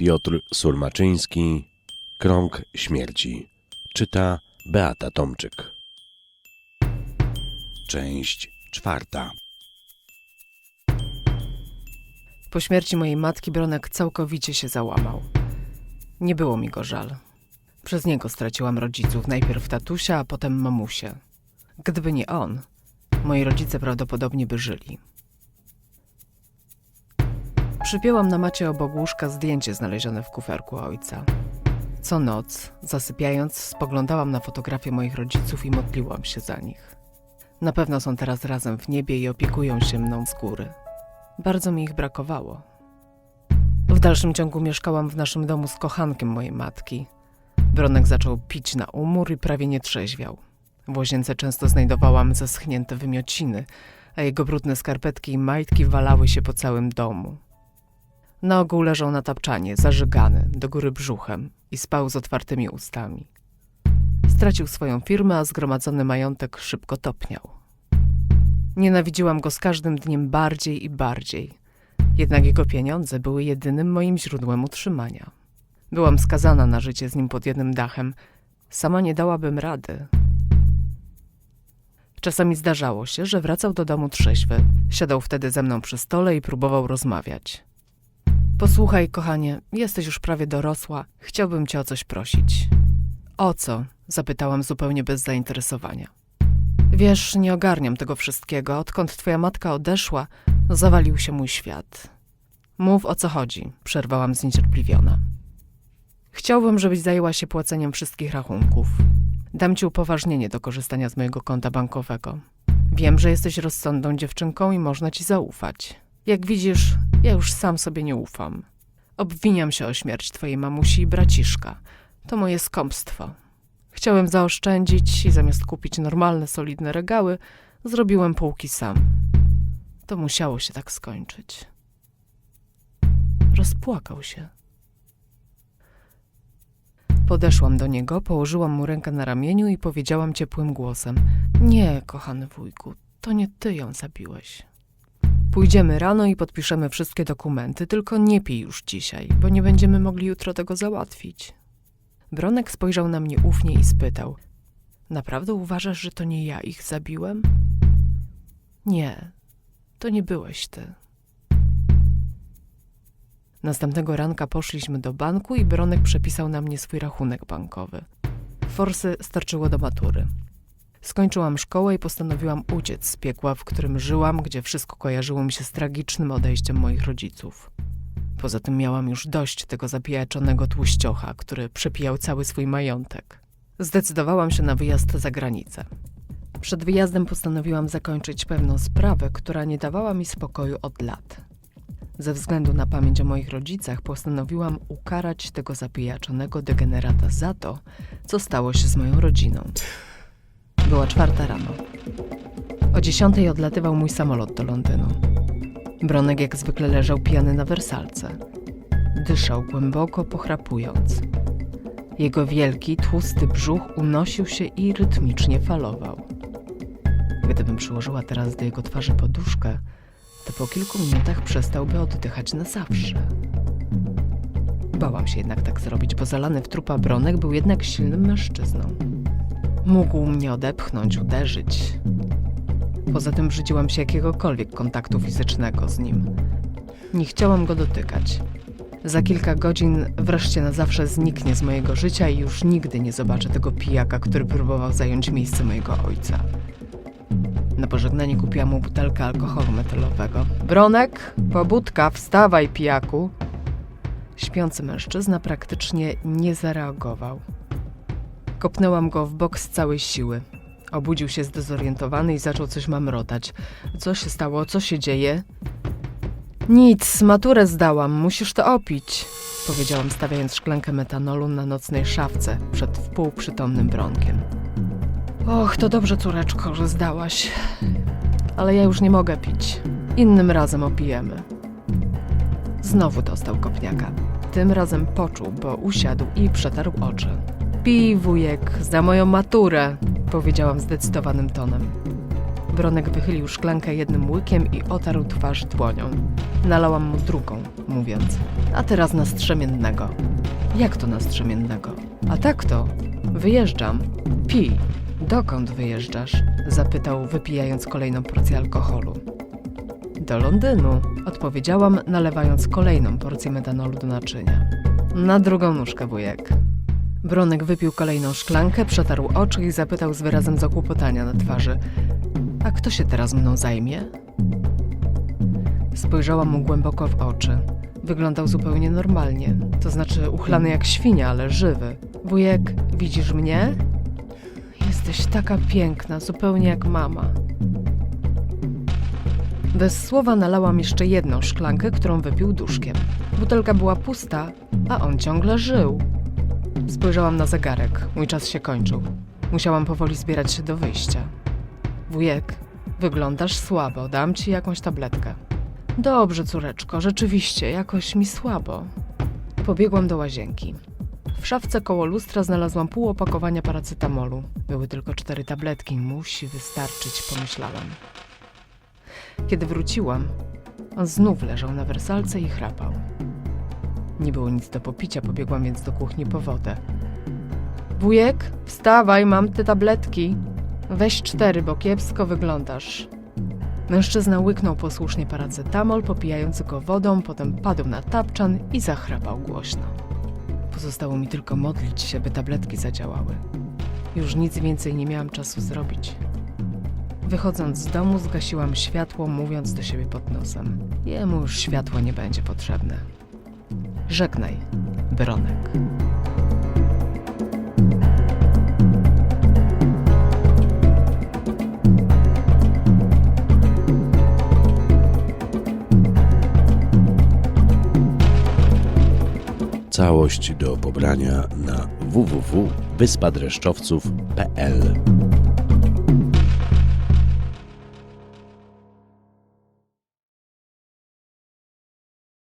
Piotr Surmaczyński, Krąg Śmierci. Czyta Beata Tomczyk. Część czwarta. Po śmierci mojej matki Bronek całkowicie się załamał. Nie było mi go żal. Przez niego straciłam rodziców, najpierw tatusia, a potem mamusię. Gdyby nie on, moi rodzice prawdopodobnie by żyli. Przypięłam na macie obok łóżka zdjęcie znalezione w kuferku ojca. Co noc, zasypiając, spoglądałam na fotografię moich rodziców i modliłam się za nich. Na pewno są teraz razem w niebie i opiekują się mną z góry. Bardzo mi ich brakowało. W dalszym ciągu mieszkałam w naszym domu z kochankiem mojej matki. Bronek zaczął pić na umór i prawie nie trzeźwiał. W łazience często znajdowałam zeschnięte wymiociny, a jego brudne skarpetki i majtki walały się po całym domu. Na ogół leżał na tapczanie, zażygany, do góry brzuchem i spał z otwartymi ustami. Stracił swoją firmę, a zgromadzony majątek szybko topniał. Nienawidziłam go z każdym dniem bardziej i bardziej. Jednak jego pieniądze były jedynym moim źródłem utrzymania. Byłam skazana na życie z nim pod jednym dachem. Sama nie dałabym rady. Czasami zdarzało się, że wracał do domu trzeźwy. Siadał wtedy ze mną przy stole i próbował rozmawiać. Posłuchaj, kochanie, jesteś już prawie dorosła. Chciałbym cię o coś prosić. O co? Zapytałam zupełnie bez zainteresowania. Wiesz, nie ogarniam tego wszystkiego. Odkąd twoja matka odeszła, zawalił się mój świat. Mów o co chodzi, przerwałam zniecierpliwiona. Chciałbym, żebyś zajęła się płaceniem wszystkich rachunków. Dam ci upoważnienie do korzystania z mojego konta bankowego. Wiem, że jesteś rozsądną dziewczynką i można ci zaufać. Jak widzisz, ja już sam sobie nie ufam. Obwiniam się o śmierć twojej mamusi i braciszka. To moje skąpstwo. Chciałem zaoszczędzić i zamiast kupić normalne, solidne regały, zrobiłem półki sam. To musiało się tak skończyć. Rozpłakał się. Podeszłam do niego, położyłam mu rękę na ramieniu i powiedziałam ciepłym głosem: Nie, kochany wujku, to nie ty ją zabiłeś. Pójdziemy rano i podpiszemy wszystkie dokumenty, tylko nie pij już dzisiaj, bo nie będziemy mogli jutro tego załatwić. Bronek spojrzał na mnie ufnie i spytał: Naprawdę uważasz, że to nie ja ich zabiłem? Nie, to nie byłeś ty. Następnego ranka poszliśmy do banku i Bronek przepisał na mnie swój rachunek bankowy. Forsy starczyło do matury. Skończyłam szkołę i postanowiłam uciec z piekła, w którym żyłam, gdzie wszystko kojarzyło mi się z tragicznym odejściem moich rodziców. Poza tym miałam już dość tego zapijaczonego tłuściocha, który przepijał cały swój majątek. Zdecydowałam się na wyjazd za granicę. Przed wyjazdem postanowiłam zakończyć pewną sprawę, która nie dawała mi spokoju od lat. Ze względu na pamięć o moich rodzicach postanowiłam ukarać tego zapijaczonego degenerata za to, co stało się z moją rodziną. Była czwarta rano. O dziesiątej odlatywał mój samolot do Londynu. Bronek jak zwykle leżał pijany na wersalce. Dyszał głęboko, pochrapując. Jego wielki, tłusty brzuch unosił się i rytmicznie falował. Gdybym przyłożyła teraz do jego twarzy poduszkę, to po kilku minutach przestałby oddychać na zawsze. Bałam się jednak tak zrobić, bo zalany w trupa Bronek był jednak silnym mężczyzną. Mógł mnie odepchnąć, uderzyć. Poza tym brzydziłam się jakiegokolwiek kontaktu fizycznego z nim. Nie chciałam go dotykać. Za kilka godzin wreszcie na zawsze zniknie z mojego życia i już nigdy nie zobaczę tego pijaka, który próbował zająć miejsce mojego ojca. Na pożegnanie kupiłam mu butelkę alkoholu metylowego. Bronek, pobudka, wstawaj, pijaku. Śpiący mężczyzna praktycznie nie zareagował. Kopnęłam go w bok z całej siły. Obudził się zdezorientowany i zaczął coś mamrotać. Co się stało? Co się dzieje? Nic, maturę zdałam, musisz to opić, powiedziałam, stawiając szklankę metanolu na nocnej szafce przed wpółprzytomnym bronkiem. Och, to dobrze, córeczko, że zdałaś. Ale ja już nie mogę pić. Innym razem opijemy. Znowu dostał kopniaka. Tym razem poczuł, bo usiadł i przetarł oczy. Pij, wujek, za moją maturę, powiedziałam zdecydowanym tonem. Bronek wychylił szklankę jednym łykiem i otarł twarz dłonią. Nalałam mu drugą, mówiąc: A teraz na strzemiennego. Jak to na strzemiennego? A tak to. Wyjeżdżam. Pij. Dokąd wyjeżdżasz? Zapytał, wypijając kolejną porcję alkoholu. Do Londynu, odpowiedziałam, nalewając kolejną porcję metanolu do naczynia. Na drugą nóżkę, wujek. Bronek wypił kolejną szklankę, przetarł oczy i zapytał z wyrazem zakłopotania na twarzy: A kto się teraz mną zajmie? Spojrzałam mu głęboko w oczy. Wyglądał zupełnie normalnie, to znaczy uchlany jak świnia, ale żywy. Wujek, widzisz mnie? Jesteś taka piękna, zupełnie jak mama. Bez słowa nalałam jeszcze jedną szklankę, którą wypił duszkiem. Butelka była pusta, a on ciągle żył. Spojrzałam na zegarek. Mój czas się kończył. Musiałam powoli zbierać się do wyjścia. Wujek, wyglądasz słabo. Dam ci jakąś tabletkę. Dobrze, córeczko, rzeczywiście, jakoś mi słabo. Pobiegłam do łazienki. W szafce koło lustra znalazłam pół opakowania paracetamolu. Były tylko cztery tabletki. Musi wystarczyć, pomyślałam. Kiedy wróciłam, on znów leżał na wersalce i chrapał. Nie było nic do popicia, pobiegłam więc do kuchni po wodę. Wujek, wstawaj, mam te tabletki. Weź cztery, bo kiepsko wyglądasz. Mężczyzna łyknął posłusznie paracetamol, popijając go wodą, potem padł na tapczan i zachrapał głośno. Pozostało mi tylko modlić się, by tabletki zadziałały. Już nic więcej nie miałam czasu zrobić. Wychodząc z domu, zgasiłam światło, mówiąc do siebie pod nosem: Jemu już światło nie będzie potrzebne. Żegnaj, Bronek. Całość do pobrania na www.wyspadreszczowców.pl